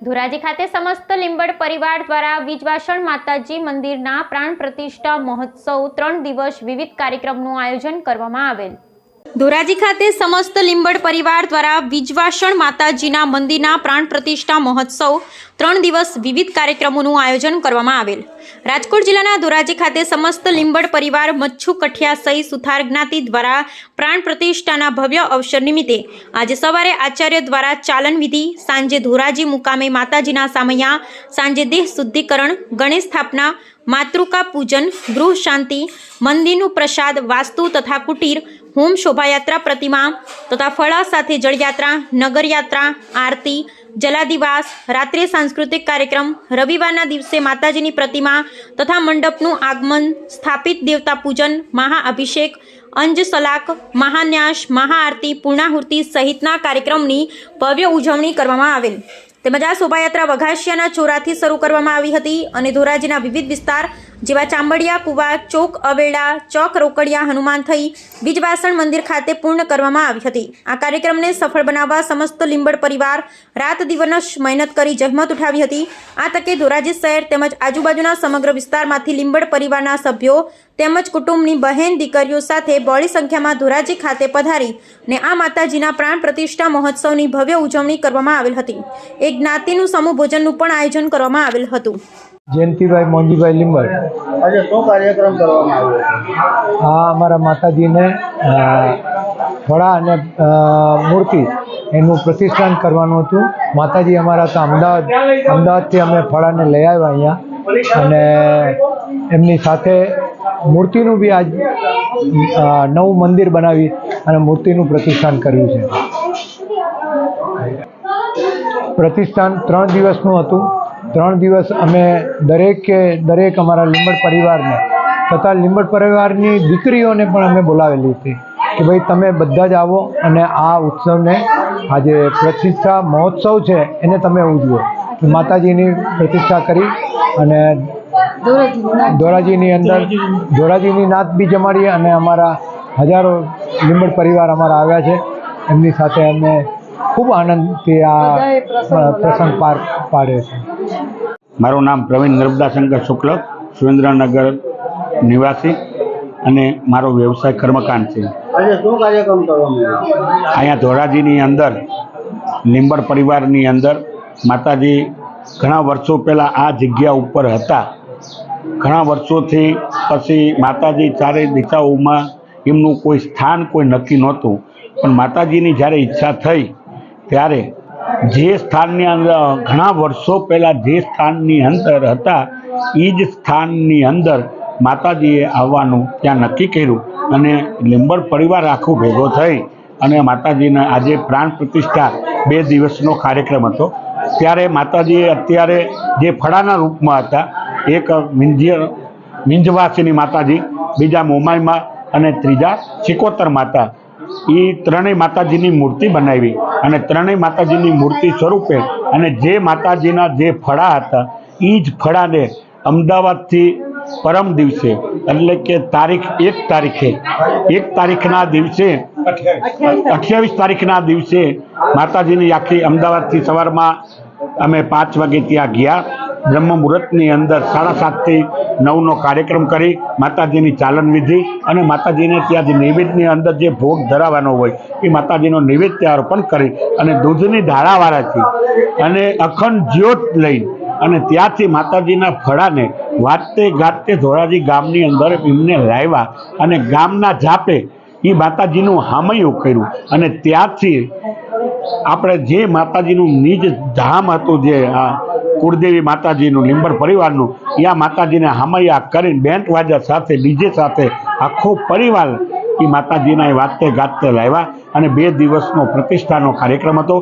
ધોરાજી ખાતે સમસ્ત લીંબડ પરિવાર દ્વારા વિજવાસણ માતાજી મંદિરના પ્રાણ પ્રતિષ્ઠા મહોત્સવ ત્રણ દિવસ વિવિધ કાર્યક્રમનું આયોજન કરવામાં આવેલ. ધોરાજી ખાતે સમસ્ત લીંબડ પરિવાર દ્વારા વિજવાસણ માતાજીના મંદિરના પ્રાણ પ્રતિષ્ઠા મહોત્સવ ત્રણ દિવસ વિવિધ કાર્યક્રમોનું આયોજન કરવામાં આવેલ. રાજકોટ જિલ્લાના ધોરાજી ખાતે સમસ્ત લીંબડ પરિવાર મચ્છુ કઠિયા સહી સુથાર જ્ઞાતિ દ્વારા પ્રાણ પ્રતિષ્ઠાના ભવ્ય અવસર નિમિત્તે આજે સવારે આચાર્ય દ્વારા ચાલન વિધિ, સાંજે ધોરાજી મુકામે માતાજીના સામૈયા, સાંજે દેહ શુદ્ધિકરણ, ગણેશ સ્થાપના, માતૃકા પૂજન, ગૃહ શાંતિ, મંદિરનું પ્રસાદ, વાસ્તુ તથા કુટીર હોમ શોભાયાત્રા પ્રતિમા તથા ફળા સાથે જળયાત્રા, નગરયાત્રા, આરતી, જલાદિવાસ, રાત્રે સાંસ્કૃતિક કાર્યક્રમ, રવિવારના દિવસે માતાજીની પ્રતિમા તથા મંડપનું આગમન, સ્થાપિત દેવતા પૂજન, મહાઅભિષેક, અંજ સલાક, મહાન્યાસ, મહાઆરતી પૂર્ણાહૂર્તિ સહિતના કાર્યક્રમની ભવ્ય ઉજવણી કરવામાં આવેલ. તેમજ આ શોભાયાત્રા વઘાસિયાના ચોરાથી શરૂ કરવામાં આવી હતી અને ધોરાજીના વિવિધ વિસ્તાર જેવા ચાંબડિયા, કુવા, ચોક અવેડા ચોક રોકડિયા, હનુમાન થઈ, બીજવાસણ મંદિર ખાતે પૂર્ણ કરવામાં આવી હતી. આ કાર્યક્રમને સફળ બનાવવા સમસ્ત લીંબડ પરિવાર રાત દિવસ મહેનત કરી જહેમત ઉઠાવી હતી. આ તકે ધોરાજી શહેર તેમજ આજુબાજુના સમગ્ર વિસ્તારમાંથી લીંબડ પરિવારના સભ્યો તેમજ કુટુંબની બહેન દીકરીઓ સાથે બહોળી સંખ્યામાં ધોરાજી ખાતે પધારી ને આ માતાજીના પ્રાણ પ્રતિષ્ઠા મહોત્સવની ભવ્ય ઉજવણી કરવામાં આવેલ હતી. એક જ્ઞાતિનું સમૂહ ભોજનનું પણ આયોજન કરવામાં આવેલ હતું. જયંતિભાઈ મોંજીભાઈ લીંબડ. આજે શું કાર્યક્રમ કરવામાં આવ્યો હા અમારા માતાજીને ફળા અને મૂર્તિ એનું પ્રતિષ્ઠાન કરવાનું હતું. માતાજી અમારા હતા અમદાવાદ અમદાવાદથી અમે ફળાને લઈ આવ્યા અહીંયા. અને એમની સાથે મૂર્તિનું બી આજ નવું મંદિર બનાવી અને મૂર્તિનું પ્રતિષ્ઠાન કર્યું છે. પ્રતિષ્ઠાન ત્રણ દિવસનું હતું. ત્રણ દિવસ અમે દરેકે, દરેક અમારા લીંબડ પરિવારને તથા લીંબડ પરિવારની દીકરીઓને પણ અમે બોલાવેલી હતી કે ભાઈ તમે બધા જ આવો અને આ ઉત્સવને આજે પ્રતિષ્ઠા મહોત્સવ છે એને તમે ઉજવો. માતાજીની પ્રતિષ્ઠા કરી અને ધોરાજીની અંદર ધોરાજીની નાત બી જમાડી અને અમારા હજારો લીંબડ પરિવાર અમારા આવ્યા છે. એમની સાથે અમે ખૂબ આનંદથી આ પ્રસંગ પાર પાડ્યો છે. મારું નામ પ્રવીણ નર્મદાશંકર શુક્લ સુરેન્દ્રનગર નિવાસી અને મારો વ્યવસાય કર્મકાંડ છે? અહીંયા ધોરાજીની અંદર લીંબડ પરિવારની અંદર માતાજી ઘણા વર્ષો પહેલાં આ જગ્યા ઉપર હતા. ઘણા વર્ષોથી પછી માતાજી ચારે દિશાઓમાં એમનું કોઈ સ્થાન કોઈ નક્કી નહોતું. પણ માતાજીની જ્યારે ઈચ્છા થઈ, ત્યારે જે સ્થાનની અંદર, ઘણા વર્ષો પહેલાં જે સ્થાનની અંદર હતા એ જ સ્થાનની અંદર માતાજીએ આવવાનું ત્યાં નક્કી કર્યું અને લીંબડ પરિવાર આખું ભેગો થઈ અને માતાજીના આજે પ્રાણ પ્રતિષ્ઠા બે દિવસનો કાર્યક્રમ હતો. ત્યારે માતાજીએ અત્યારે જે ફળાના રૂપમાં હતા એક મિંજ્ય, મિંજવાસીની માતાજી, બીજા મોમાઈમાં અને ત્રીજા ચિકોતર માતા. એ ત્રણેય માતાજીની મૂર્તિ બનાવી અને ત્રણેય માતાજીની મૂર્તિ સ્વરૂપે અને જે માતાજીના જે ફળા હતા એ જ ફળાને અમદાવાદથી પરમ દિવસે, એટલે કે તારીખ એક તારીખે, એક તારીખના દિવસે, અઠ્યાવીસ તારીખના દિવસે માતાજીની આખી અમદાવાદથી સવારમાં અમે પાંચ વાગે ત્યાં ગયા. બ્રહ્મ મુહૂર્તની અંદર સાડા સાતથી નવનો કાર્યક્રમ કરી માતાજીની ચાલન વિધિ અને માતાજીને ત્યાં જે નૈવેદ્યની અંદર જે ભોગ ધરાવવાનો હોય એ માતાજીનો નૈવેદ્ય અર્પણ કરી અને દૂધની ધારાવાળાથી અને અખંડ જ્યોત લઈ અને ત્યાંથી માતાજીના ફળાને વાતે ગાતે ધોરાજી ગામની અંદર એમને લાવ્યા અને ગામના જાપે એ માતાજીનું હામયું કર્યું. અને ત્યાંથી આપણે જે માતાજીનું નિજ ધામ હતું જે આ કુળદેવી માતાજીનું, લીંબર પરિવારનું, યા માતાજીને હામૈયા કરીને બેન્ટ વાજા સાથે ડીજે સાથે આખો પરિવાર એ માતાજીના એ વાતે ગાતે લાવ્યા અને બે દિવસનો પ્રતિષ્ઠાનો કાર્યક્રમ હતો.